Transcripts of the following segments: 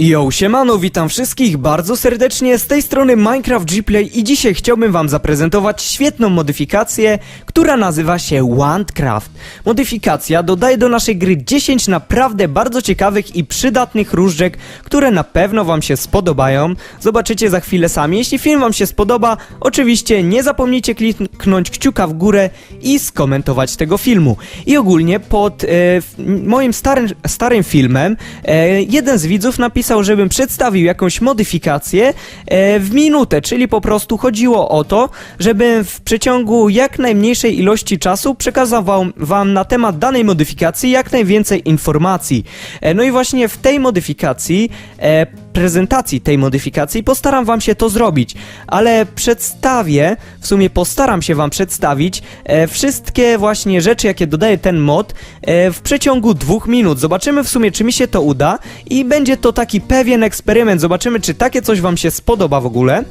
Yo, siemano, witam wszystkich bardzo serdecznie, z tej strony Minecraft Gplay i dzisiaj chciałbym wam zaprezentować świetną modyfikację, która nazywa się Wandcraft. Modyfikacja dodaje do naszej gry 10 naprawdę bardzo ciekawych i przydatnych różdżek, które na pewno wam się spodobają. Zobaczycie za chwilę sami. Jeśli film wam się spodoba, oczywiście nie zapomnijcie kliknąć kciuka w górę i skomentować tego filmu. I ogólnie pod e, moim starym, starym filmem e, jeden z widzów napisał, żebym przedstawił jakąś modyfikację e, w minutę, czyli po prostu chodziło o to, żebym w przeciągu jak najmniejszej ilości czasu przekazał wam, wam na temat danej modyfikacji jak najwięcej informacji. E, no i właśnie w tej modyfikacji e, prezentacji tej modyfikacji postaram wam się to zrobić, ale przedstawię, w sumie postaram się wam przedstawić e, wszystkie właśnie rzeczy, jakie dodaje ten mod e, w przeciągu dwóch minut. Zobaczymy w sumie, czy mi się to uda i będzie to taki pewien eksperyment. Zobaczymy, czy takie coś wam się spodoba w ogóle.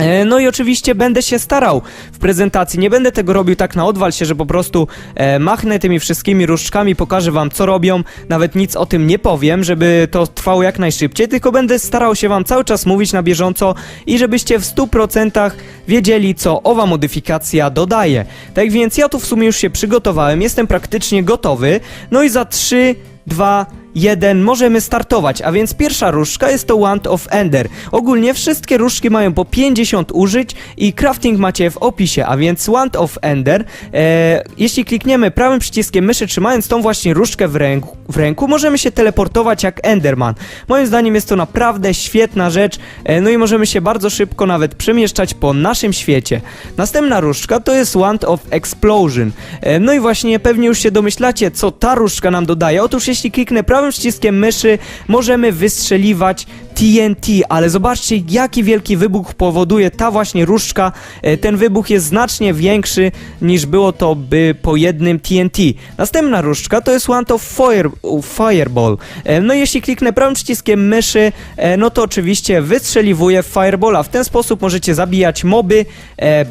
E, No i oczywiście będę się starał w prezentacji, nie będę tego robił tak na odwal się, że po prostu e, machnę tymi wszystkimi różdżkami, pokażę wam co robią, nawet nic o tym nie powiem, żeby to trwało jak najszybciej, tylko będę starał się wam cały czas mówić na bieżąco i żebyście w 100% wiedzieli co owa modyfikacja dodaje. Tak więc ja tu w sumie już się przygotowałem, jestem praktycznie gotowy, no i za 3, 2, 1 możemy startować, a więc pierwsza różdżka jest to Wand of Ender. Ogólnie wszystkie różdżki mają po 50 użyć i crafting macie w opisie, a więc Wand of Ender. E, jeśli klikniemy prawym przyciskiem myszy, trzymając tą właśnie różdżkę w ręku, w ręku, możemy się teleportować jak Enderman. Moim zdaniem jest to naprawdę świetna rzecz, e, no i możemy się bardzo szybko nawet przemieszczać po naszym świecie. Następna różdżka to jest Wand of Explosion. E, no i właśnie pewnie już się domyślacie, co ta różdżka nam dodaje. Otóż jeśli kliknę prawym przyciskiem myszy, możemy wystrzeliwać TNT, ale zobaczcie jaki wielki wybuch powoduje ta właśnie różdżka. E, Ten wybuch jest znacznie większy niż było to by po jednym TNT. Następna różdżka to jest One of Fire, Fireball. E, No jeśli kliknę prawym przyciskiem myszy, e, no to oczywiście wystrzeliwuje Fireballa. W ten sposób możecie zabijać moby,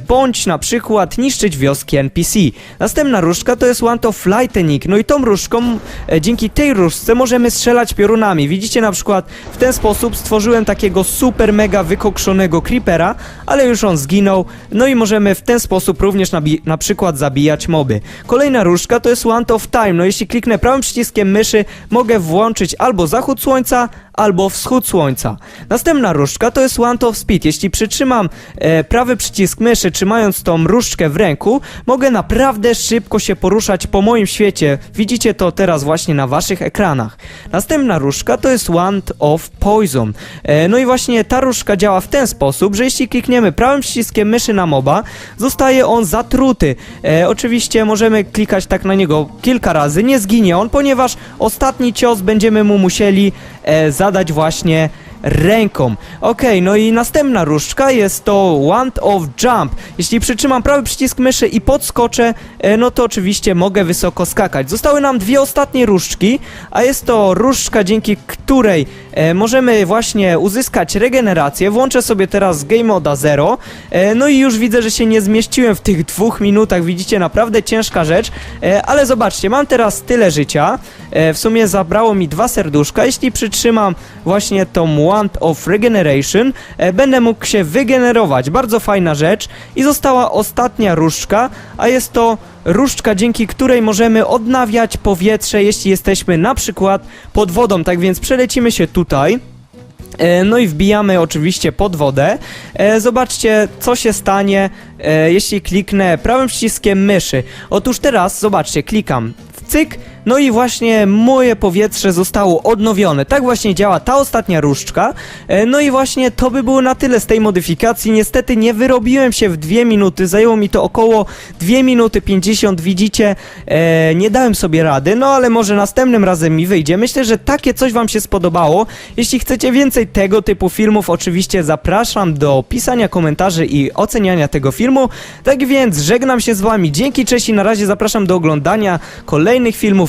bądź na przykład niszczyć wioski NPC. Następna różdżka to jest One of Lightning. No i tą różdżką, dzięki tej różdżce możemy strzelać piorunami. Widzicie na przykład w ten sposób stworzyłem takiego super mega wykokszonego creepera, ale już on zginął. No i możemy w ten sposób również na przykład zabijać moby. Kolejna różdżka to jest Want of Time. No jeśli kliknę prawym przyciskiem myszy, mogę włączyć albo zachód słońca, albo wschód słońca. Następna różdżka to jest Want of Speed. Jeśli przytrzymam e, prawy przycisk myszy, trzymając tą różdżkę w ręku, mogę naprawdę szybko się poruszać po moim świecie. Widzicie to teraz właśnie na waszych ekranach. Następna różdżka to jest Want of Poison. E, no i właśnie ta różdżka działa w ten sposób, że jeśli klikniemy prawym przyciskiem myszy na moba, zostaje on zatruty. E, oczywiście możemy klikać tak na niego kilka razy, nie zginie on, ponieważ ostatni cios będziemy mu musieli e, zadać właśnie ręką. Okej, no i następna różdżka jest to Wand of Jump. Jeśli przytrzymam prawy przycisk myszy i podskoczę, e, no to oczywiście mogę wysoko skakać. Zostały nam dwie ostatnie różdżki, a jest to różdżka, dzięki której e, możemy właśnie uzyskać regenerację. Włączę sobie teraz Game Moda 0. E, no i już widzę, że się nie zmieściłem w tych dwóch minutach. Widzicie, naprawdę ciężka rzecz. E, ale zobaczcie, mam teraz tyle życia. E, w sumie zabrało mi dwa serduszka. Jeśli przytrzymam właśnie tą Wand of Regeneration, e, będę mógł się wygenerować. Bardzo fajna rzecz. I została ostatnia różdżka, a jest to różdżka, dzięki której możemy odnawiać powietrze, jeśli jesteśmy na przykład pod wodą. Tak więc przelecimy się tutaj. E, No i wbijamy oczywiście pod wodę. E, Zobaczcie, co się stanie, jeśli kliknę prawym przyciskiem myszy. Otóż teraz, zobaczcie, klikam w cyk, no i właśnie moje powietrze zostało odnowione. Tak właśnie działa ta ostatnia różdżka. E, No i właśnie to by było na tyle z tej modyfikacji. Niestety nie wyrobiłem się w dwie minuty, zajęło mi to około 2 minuty 50, widzicie, e, nie dałem sobie rady, no ale może następnym razem mi wyjdzie. Myślę, że takie coś wam się spodobało. Jeśli chcecie więcej tego typu filmów, oczywiście zapraszam do pisania komentarzy i oceniania tego filmu. Tak więc żegnam się z wami. Dzięki, cześć i na razie zapraszam do oglądania kolejnych filmów.